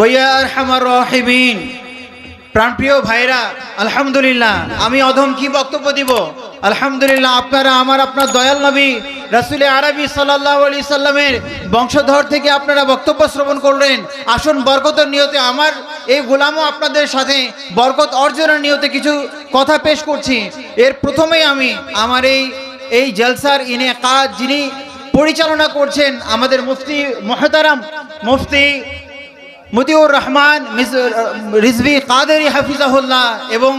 ওয়া আরহামার রাহিমিন। প্রাণপ্রিয় ভাইরা, আলহামদুলিল্লাহ, আমি অধম কি বক্তব্য দিব? আলহামদুলিল্লাহ, আপনারা আমার, আপনার দয়াল নবী, রাসুল আরবি সাল্লাহ আলি সাল্লামের বংশধর থেকে আপনারা বক্তব্য শ্রবণ করলেন। আসুন, বরকতের নিয়তে আমার এই গোলামও আপনাদের সাথে বরকত অর্জনের নিয়তে কিছু কথা পেশ করছি। এর প্রথমেই আমি আমার এই এই জলসার ইনে কাজ যিনি পরিচালনা করছেন আমাদের মুফতি মহতারাম, মুফতি মতিউর রহমান রিজভি কাদেরি হাফিজাহুল্লাহ এবং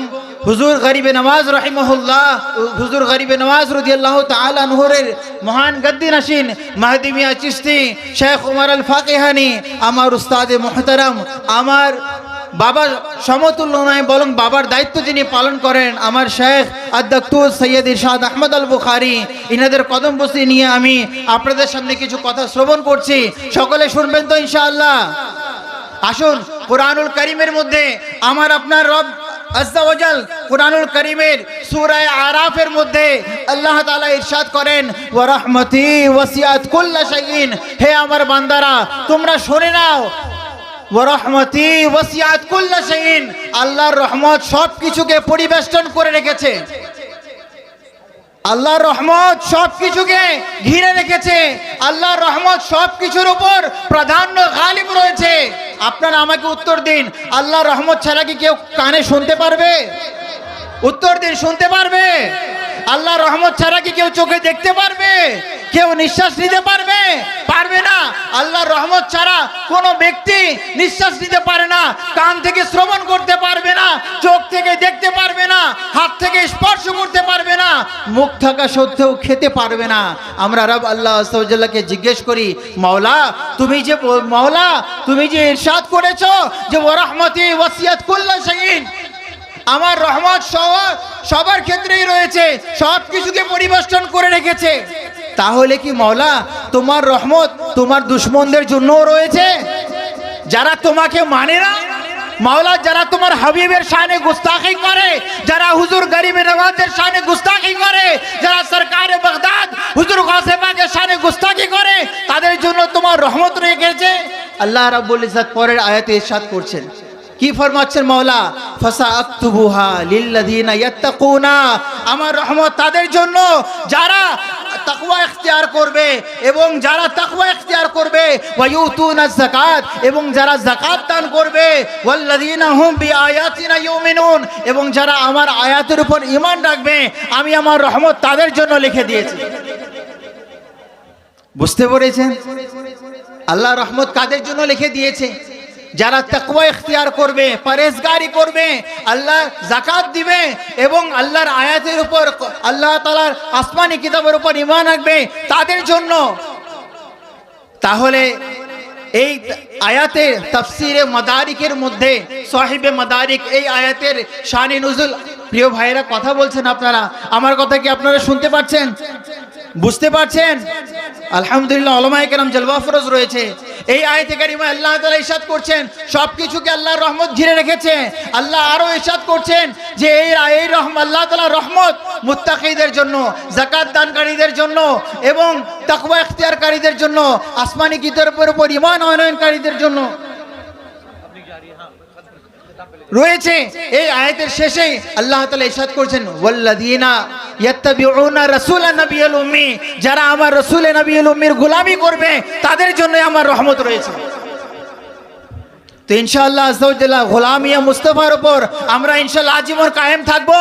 হুজুর গরিবে নওয়াজ রহিমহুল্লাহ, হুজুর গরিবে নওয়াজ রদিয়াল্লাহ তাআলা নহরের মহান গদ্দি নাসিন, মাহদি মিয়া চিশতি, শেখ উমর আল ফাকিহানি আমার উস্তাদে মোহতারাম, আমার বাবার সমতুল্য নয়, বরং বাবার দায়িত্ব যিনি পালন করেন, আমার শেখ আদাক্তুল সৈয়দ ইরশাদ আহমদ আল বুখারি ইনাদের কদম বসি নিয়ে আমি আপনাদের সামনে কিছু কথা শ্রবণ করছি, সকলে শুনবেন তো ইনশাআল্লাহ। আসুন, কোরআনুল করিমের মধ্যে আমার আপনার রব আজ্জাওয়াজাল কোরআনুল করিমের সূরায়ে আরাফের মধ্যে আল্লাহ তাআলা ইরশাদ করেন, ওয়া রাহমাতি ওয়াসিয়াত কুল্লা শাইইন হে আমার বান্দারা, তোমরা শুনে নাও রাহমাতি ওয়াসিয়াত কুল্লা শাইইন আল্লাহর রহমত সব কিছুকে পরিবেষ্টন করে রেখেছে। আল্লাহর রহমত সব কিছুকে ঘিরে রেখেছে। আল্লাহর রহমত সব কিছুর উপর প্রাধান্য গালিব রয়েছে। আপনারা আমাকে উত্তর দিন। আল্লাহর রহমত ছাড়া কি কেউ কানে শুনতে পারবে? উত্তর দিন, শুনতে পারবে? আল্লাহর রহমত ছাড়া কি কেউ চোখে দেখতে পারবে? কেউ নিঃশ্বাস নিতে পারবে? পারবে না। আল্লাহর রহমত ছাড়া কোনো ব্যক্তি নিঃশ্বাস নিতে পারে না, কান থেকে শ্রবণ করতে পারবে না, চোখ থেকে দেখতে পারবে না, হাত থেকে স্পর্শ করতে মুখ থাকা সত্ত্বেও খেতে পারবে না। আমরা রব আল্লাহ আসাউজাল্লাহকে জিজ্ঞেস করি, মাওলা, তুমি যে মাওলা, তুমি যে ইরশাদ করেছ যে ও রহমতি ওয়াসিয়াত কুল্লা শাইইন, আমার রহমত সবার সবার ক্ষেত্রেই রয়েছে, সব কিছুকে পরিবেষ্টন করে রেখেছে। তাহলে কি মৌলা তোমার রহমত তোমার দুশ্মনদের জন্যও রয়েছে? যারা তোমাকে মানে না, মাওলা, যারা তোমার হাবিবের শানে গুস্তাখি করে, যারা হুজুর গরিবে নওয়াজের শানে গুস্তাখি করে যারা সরকারে বাগদাদ হুজুর গাসেবাকে শানে গুস্তাখি করে তোমার রহমত রেখেছে আল্লাহ রাব্বুল ইজ্জত পরের আয়াতে ইরশাদ করছেন। কি ফরমাচ্ছেন মাওলা? ফাসা আক্তুবুহা লিল্লাযিনা ইয়াত্তাকুনা। আমার রহমত তাদের জন্য। যারা তাকওয়া ইখতিয়ার করবে এবং যারা তাকওয়া ইখতিয়ার করবে, ওয়ায়ুতুনা যাকাত এবং যারা যাকাত দান করবে, ওয়াল্লাযিনা হুম বিআয়াতিনা ইউমিনুন এবং যারা আমার আয়াতের উপর ঈমান রাখবে, আমি আমার রহমত তাদের জন্য লিখে দিয়েছি। বুঝতে পেরেছেন? আল্লাহ রহমত কাদের জন্য লিখে দিয়েছে? যারা তাকওয়া ইখতিয়ার করবে পরেজগারি করবে, আল্লাহ জাকাত দিবে এবং আল্লাহর আয়াতের উপর, আল্লাহ তাআলার আসমানি কিতাবের উপর ঈমান রাখবে তাদের জন্য। তাহলে এই আয়াতের তাফসিরে মাদারিকের মধ্যে, সাহিবে মাদারিক এই আয়াতের শানি নুজুল, প্রিয় ভাইরা কথা বলছেন আপনারা। আমার কথা কি আপনারা শুনতে পাচ্ছেন? বুঝতে পারছেন? আলহামদুলিল্লাহ, ওলামায়ে কেরাম জলওয়া ফরজ রয়েছে। এই আয়াতে কারিমা আল্লাহ তাআলা ইরশাদ করছেন সব কিছুকে আল্লাহর রহমত ঘিরে রেখেছে। আল্লাহ আরও ইরশাদ করছেন যে এই এই রহম আল্লাহ তালা রহমত মুত্তাকিদের জন্য, যাকাত দানকারীদের জন্য এবং তাকওয়া ইখতিয়ারকারীদের জন্য, আসমানি কিতাবের উপর ইমান অনয়নকারীদের জন্য। রয়েছে। এই আয়াতের শেষে আল্লাহ তাআলা ইরশাদ করছেন, ওয়াল্লাযিনা ইয়াত্তাবিউনা রাসূলান নবিয়ুল উম্মি যারা আমার রাসূলে নবিয়ুল উম্মির গোলামি করবে, তাদের জন্য আমার রহমত রয়েছে। তো ইনশাআল্লাহ আজ্জাওয়াজাল্লাহ গোলামিয়া মুস্তাফার উপর আমরা ইনশাআল্লাহ আজীবন কায়েম থাকব।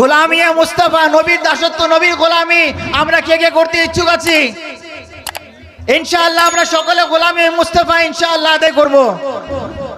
গোলামিয়া মুস্তাফা, নবীর দাসত্ব, নবীর গোলামি আমরা কে কে করতে ইচ্ছুক আছি? ইনশাআল্লাহ আমরা সকলে গোলামি মুস্তাফা ইনশাআল্লাহ আদায় করব।